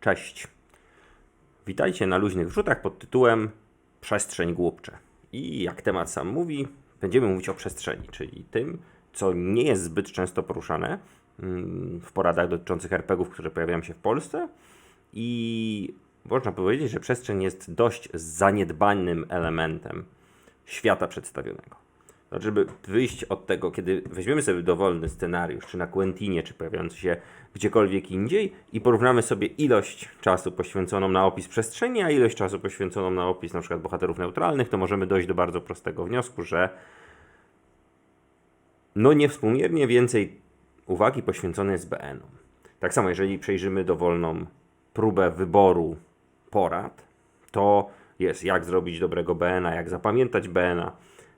Cześć. Witajcie na luźnych wrzutach pod tytułem Przestrzeń głupcze. I jak temat sam mówi, będziemy mówić o przestrzeni, czyli tym, co nie jest zbyt często poruszane mm, w poradach dotyczących RPGów, które pojawiają się w Polsce. I można powiedzieć, że przestrzeń jest dość zaniedbanym elementem świata przedstawionego. Znaczy, żeby wyjść od tego, kiedy weźmiemy sobie dowolny scenariusz, czy na Quentinie, czy pojawiający się gdziekolwiek indziej i porównamy sobie ilość czasu poświęconą na opis przestrzeni, a ilość czasu poświęconą na opis na przykład bohaterów neutralnych, to możemy dojść do bardzo prostego wniosku, że no niewspółmiernie więcej uwagi poświęcone jest BN-om. Tak samo, jeżeli przejrzymy dowolną próbę wyboru porad, to jest jak zrobić dobrego BN-a, jak zapamiętać BN-a,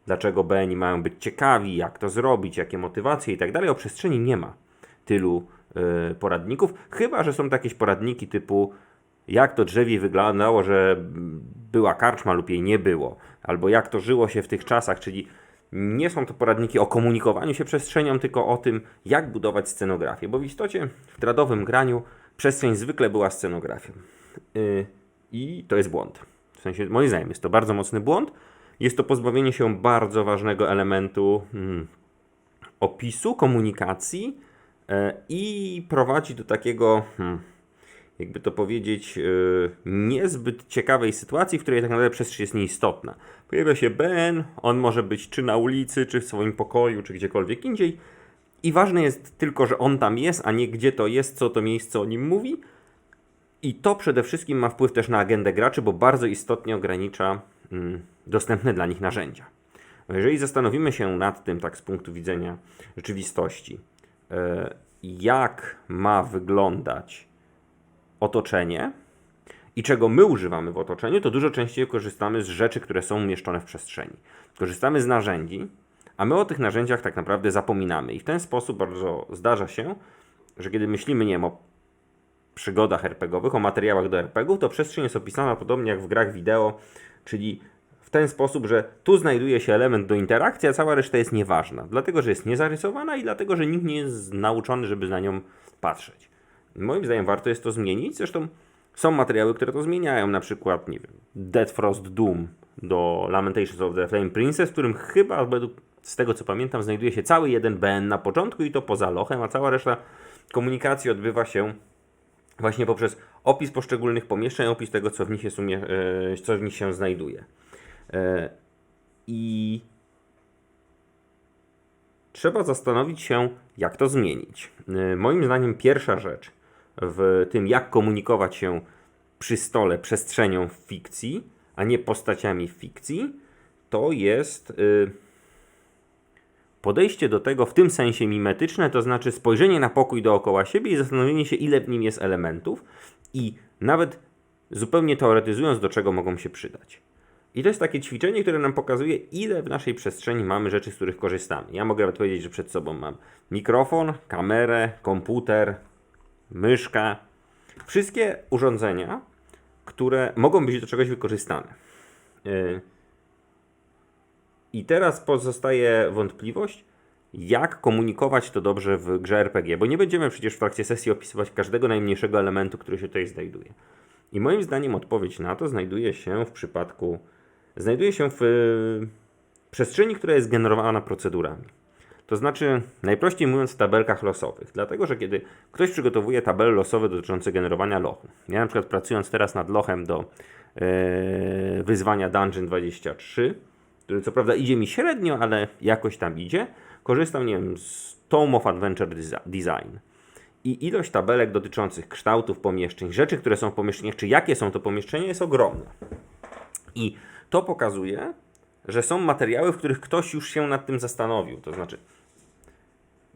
dlaczego BN-i mają być ciekawi, jak to zrobić, jakie motywacje i tak dalej. O przestrzeni nie ma tylu y, poradników, chyba że są jakieś poradniki typu jak to drzewie wyglądało, że była karczma lub jej nie było, albo jak to żyło się w tych czasach, czyli nie są to poradniki o komunikowaniu się przestrzenią, tylko o tym, jak budować scenografię, bo w istocie w tradowym graniu przestrzeń zwykle była scenografią. Yy, I to jest błąd. W sensie, moim zdaniem, jest to bardzo mocny błąd. Jest to pozbawienie się bardzo ważnego elementu hmm, opisu, komunikacji yy, i prowadzi do takiego, hmm, jakby to powiedzieć, yy, niezbyt ciekawej sytuacji, w której tak naprawdę przestrzeń jest nieistotna. Pojawia się Ben, on może być czy na ulicy, czy w swoim pokoju, czy gdziekolwiek indziej. I ważne jest tylko, że on tam jest, a nie gdzie to jest, co to miejsce o nim mówi. I to przede wszystkim ma wpływ też na agendę graczy, bo bardzo istotnie ogranicza mm, dostępne dla nich narzędzia. Jeżeli zastanowimy się nad tym, tak z punktu widzenia rzeczywistości, yy, jak ma wyglądać otoczenie i czego my używamy w otoczeniu, to dużo częściej korzystamy z rzeczy, które są umieszczone w przestrzeni. Korzystamy z narzędzi, a my o tych narzędziach tak naprawdę zapominamy. I w ten sposób bardzo zdarza się, że kiedy myślimy, nie wiem, o przygodach RPGowych, o materiałach do RPGów, to przestrzeń jest opisana podobnie jak w grach wideo, czyli ten sposób, że tu znajduje się element do interakcji, a cała reszta jest nieważna. Dlatego, że jest niezarysowana i dlatego, że nikt nie jest nauczony, żeby na nią patrzeć. Moim zdaniem warto jest to zmienić. Zresztą są materiały, które to zmieniają, na przykład, nie wiem, Dead Frost Doom do Lamentations of the Flame Princess, w którym chyba z tego co pamiętam znajduje się cały jeden BN na początku i to poza lochem, a cała reszta komunikacji odbywa się właśnie poprzez opis poszczególnych pomieszczeń, opis tego, co w nich, jest umie- e, co w nich się znajduje. E, I trzeba zastanowić się, jak to zmienić. E, moim zdaniem pierwsza rzecz w tym, jak komunikować się przy stole przestrzenią w fikcji, a nie postaciami w fikcji, to jest y, podejście do tego w tym sensie mimetyczne, to znaczy spojrzenie na pokój dookoła siebie i zastanowienie się, ile w nim jest elementów i nawet zupełnie teoretyzując, do czego mogą się przydać. I to jest takie ćwiczenie, które nam pokazuje, ile w naszej przestrzeni mamy rzeczy, z których korzystamy. Ja mogę powiedzieć, że przed sobą mam mikrofon, kamerę, komputer, myszka. Wszystkie urządzenia, które mogą być do czegoś wykorzystane. Yy. I teraz pozostaje wątpliwość, jak komunikować to dobrze w grze RPG, bo nie będziemy przecież w trakcie sesji opisywać każdego najmniejszego elementu, który się tutaj znajduje. I moim zdaniem odpowiedź na to znajduje się w przypadku, znajduje się w y, przestrzeni, która jest generowana procedurami. To znaczy, najprościej mówiąc, w tabelkach losowych. Dlatego, że kiedy ktoś przygotowuje tabele losowe dotyczące generowania lochu, ja na przykład pracując teraz nad lochem do yy, wyzwania Dungeon 23, który co prawda idzie mi średnio, ale jakoś tam idzie, korzystam, nie wiem, z Tome of Adventure Design. I ilość tabelek dotyczących kształtów pomieszczeń, rzeczy, które są w pomieszczeniach, czy jakie są to pomieszczenia, jest ogromna. I to pokazuje, że są materiały, w których ktoś już się nad tym zastanowił. To znaczy,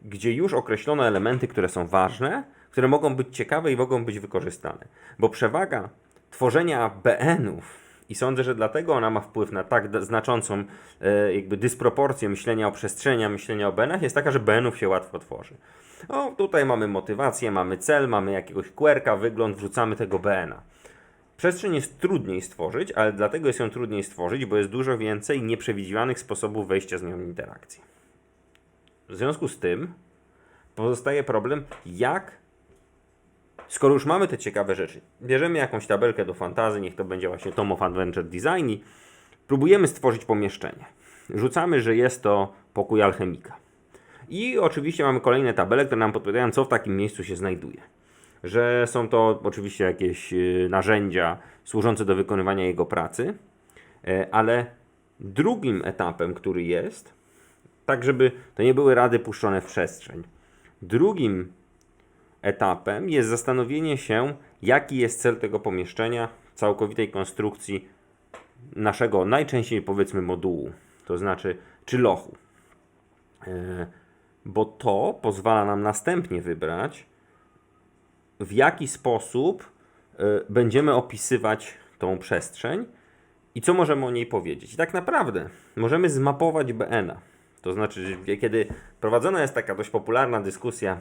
gdzie już określono elementy, które są ważne, które mogą być ciekawe i mogą być wykorzystane. Bo przewaga tworzenia BN-ów, i sądzę, że dlatego ona ma wpływ na tak znaczącą e, jakby dysproporcję myślenia o przestrzeniach, myślenia o BN-ach, jest taka, że BN-ów się łatwo tworzy. O, tutaj mamy motywację, mamy cel, mamy jakiegoś querka, wygląd, wrzucamy tego BN-a. Przestrzeń jest trudniej stworzyć, ale dlatego jest ją trudniej stworzyć, bo jest dużo więcej nieprzewidzianych sposobów wejścia z nią w interakcję. W związku z tym pozostaje problem, jak skoro już mamy te ciekawe rzeczy, bierzemy jakąś tabelkę do fantazy, niech to będzie właśnie Tom of Adventure Design i próbujemy stworzyć pomieszczenie. Rzucamy, że jest to pokój alchemika. I oczywiście mamy kolejne tabele, które nam podpowiadają, co w takim miejscu się znajduje. Że są to oczywiście jakieś y, narzędzia służące do wykonywania jego pracy, e, ale drugim etapem, który jest, tak żeby to nie były rady puszczone w przestrzeń. Drugim etapem jest zastanowienie się, jaki jest cel tego pomieszczenia, całkowitej konstrukcji naszego najczęściej powiedzmy modułu, to znaczy czy lochu. E, Bo to pozwala nam następnie wybrać, w jaki sposób e, będziemy opisywać tą przestrzeń i co możemy o niej powiedzieć. I tak naprawdę możemy zmapować BN-a. To znaczy, kiedy prowadzona jest taka dość popularna dyskusja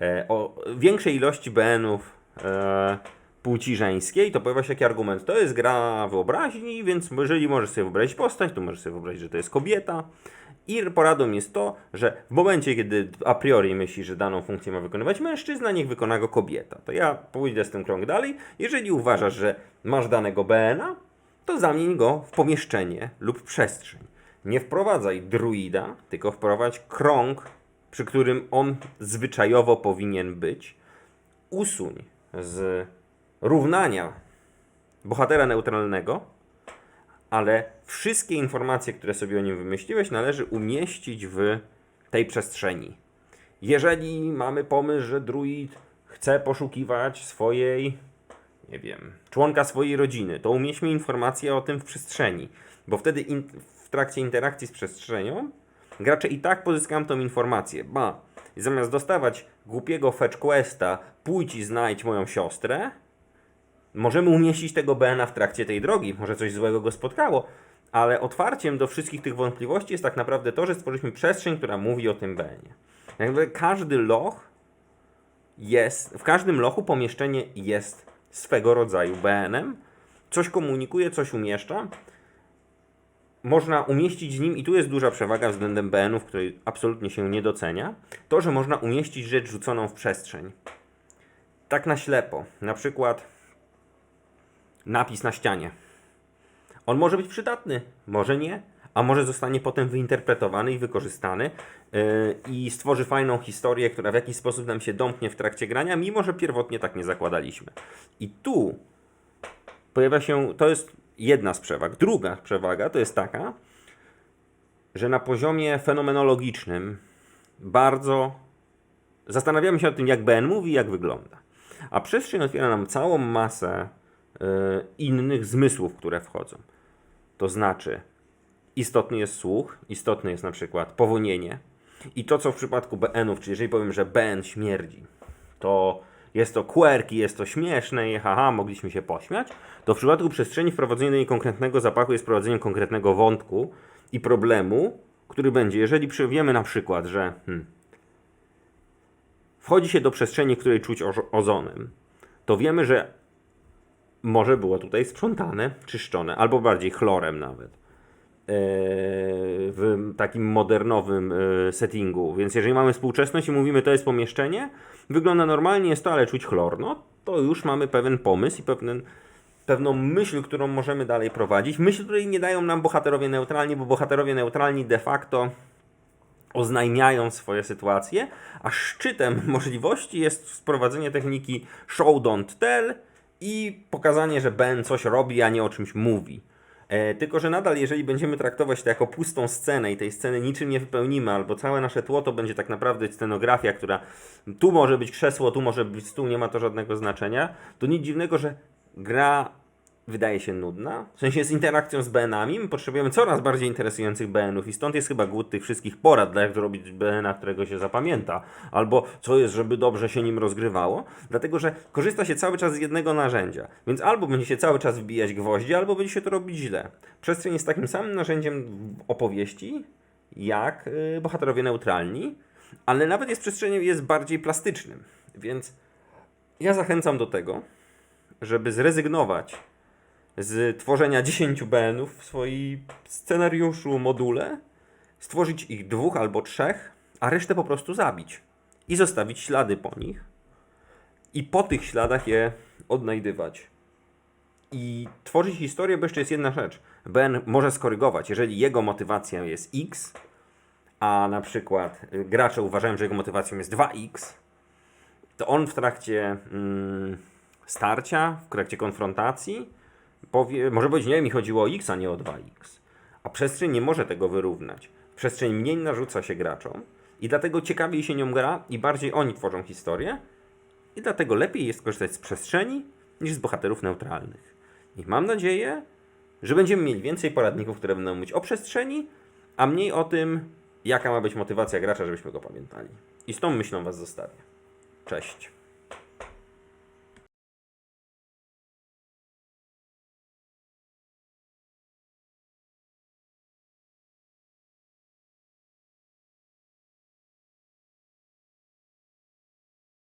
e, o większej ilości BN-ów e, płci żeńskiej, to pojawia się taki argument, to jest gra wyobraźni, więc jeżeli możesz sobie wyobrazić postać, to możesz sobie wyobrazić, że to jest kobieta. I poradą jest to, że w momencie, kiedy a priori myślisz, że daną funkcję ma wykonywać mężczyzna, niech wykona go kobieta. To ja pójdę z tym krąg dalej. Jeżeli uważasz, że masz danego BN-a, to zamień go w pomieszczenie lub przestrzeń. Nie wprowadzaj druida, tylko wprowadź krąg, przy którym on zwyczajowo powinien być. Usuń z równania bohatera neutralnego, ale wszystkie informacje, które sobie o nim wymyśliłeś, należy umieścić w tej przestrzeni. Jeżeli mamy pomysł, że druid chce poszukiwać swojej, nie wiem, członka swojej rodziny, to umieśćmy informację o tym w przestrzeni, bo wtedy in, w trakcie interakcji z przestrzenią gracze i tak pozyskają tą informację. Ba, zamiast dostawać głupiego fetch questa, pójdź i znajdź moją siostrę, możemy umieścić tego BN-a w trakcie tej drogi, może coś złego go spotkało, ale otwarciem do wszystkich tych wątpliwości jest tak naprawdę to, że stworzyliśmy przestrzeń, która mówi o tym BN-ie. Jakby każdy loch jest, w każdym lochu pomieszczenie jest swego rodzaju BN-em, coś komunikuje, coś umieszcza. Można umieścić w nim, i tu jest duża przewaga względem BN-ów, której absolutnie się nie docenia, to, że można umieścić rzecz rzuconą w przestrzeń. Tak na ślepo. Na przykład napis na ścianie. On może być przydatny, może nie, a może zostanie potem wyinterpretowany i wykorzystany yy, i stworzy fajną historię, która w jakiś sposób nam się domknie w trakcie grania, mimo że pierwotnie tak nie zakładaliśmy. I tu pojawia się, to jest jedna z przewag. Druga przewaga to jest taka, że na poziomie fenomenologicznym bardzo zastanawiamy się o tym, jak BN mówi, jak wygląda. A przestrzeń otwiera nam całą masę innych zmysłów, które wchodzą. To znaczy, istotny jest słuch, istotny jest na przykład powonienie. I to, co w przypadku BN-ów, czyli jeżeli powiem, że BN śmierdzi, to jest to quirky, jest to śmieszne i haha, mogliśmy się pośmiać, to w przypadku przestrzeni wprowadzenie do niej konkretnego zapachu jest wprowadzeniem konkretnego wątku i problemu, który będzie, jeżeli przywiemy na przykład, że hmm, wchodzi się do przestrzeni, której czuć ozo- ozonem, to wiemy, że może było tutaj sprzątane, czyszczone, albo bardziej chlorem nawet. e, W takim modernowym e, settingu. Więc jeżeli mamy współczesność i mówimy, to jest pomieszczenie, wygląda normalnie, jest to, ale czuć chlor, no to już mamy pewien pomysł i pewien, pewną myśl, którą możemy dalej prowadzić. Myśl, której nie dają nam bohaterowie neutralni, bo bohaterowie neutralni de facto oznajmiają swoje sytuacje, a szczytem możliwości jest wprowadzenie techniki show don't tell i pokazanie, że Ben coś robi, a nie o czymś mówi. E, tylko, że nadal, jeżeli będziemy traktować to jako pustą scenę i tej sceny niczym nie wypełnimy, albo całe nasze tło to będzie tak naprawdę scenografia, która tu może być krzesło, tu może być stół, nie ma to żadnego znaczenia, to nic dziwnego, że gra wydaje się nudna. W sensie z interakcją z BN-ami. My potrzebujemy coraz bardziej interesujących BN-ów i stąd jest chyba głód tych wszystkich porad, dla jak zrobić BN-a, którego się zapamięta. Albo co jest, żeby dobrze się nim rozgrywało. Dlatego, że korzysta się cały czas z jednego narzędzia. Więc albo będzie się cały czas wbijać gwoździe, albo będzie się to robić źle. Przestrzeń jest takim samym narzędziem opowieści, jak yy, bohaterowie neutralni, ale nawet jest przestrzenią jest bardziej plastycznym. Więc ja zachęcam do tego, żeby zrezygnować z tworzenia 10 BN-ów w swoim scenariuszu, module, stworzyć ich dwóch albo trzech, a resztę po prostu zabić i zostawić ślady po nich. i po tych śladach je odnajdywać. I tworzyć historię, bo jeszcze jest jedna rzecz. Ben może skorygować, jeżeli jego motywacja jest X, a na przykład gracze uważają, że jego motywacją jest 2X, to on w trakcie mm, starcia, w trakcie konfrontacji powie, może powiedzieć, nie, mi chodziło o X, a nie o 2X. A przestrzeń nie może tego wyrównać. Przestrzeń mniej narzuca się graczom i dlatego ciekawiej się nią gra i bardziej oni tworzą historię i dlatego lepiej jest korzystać z przestrzeni niż z bohaterów neutralnych. I mam nadzieję, że będziemy mieli więcej poradników, które będą mówić o przestrzeni, a mniej o tym, jaka ma być motywacja gracza, żebyśmy go pamiętali. I z tą myślą Was zostawię. Cześć.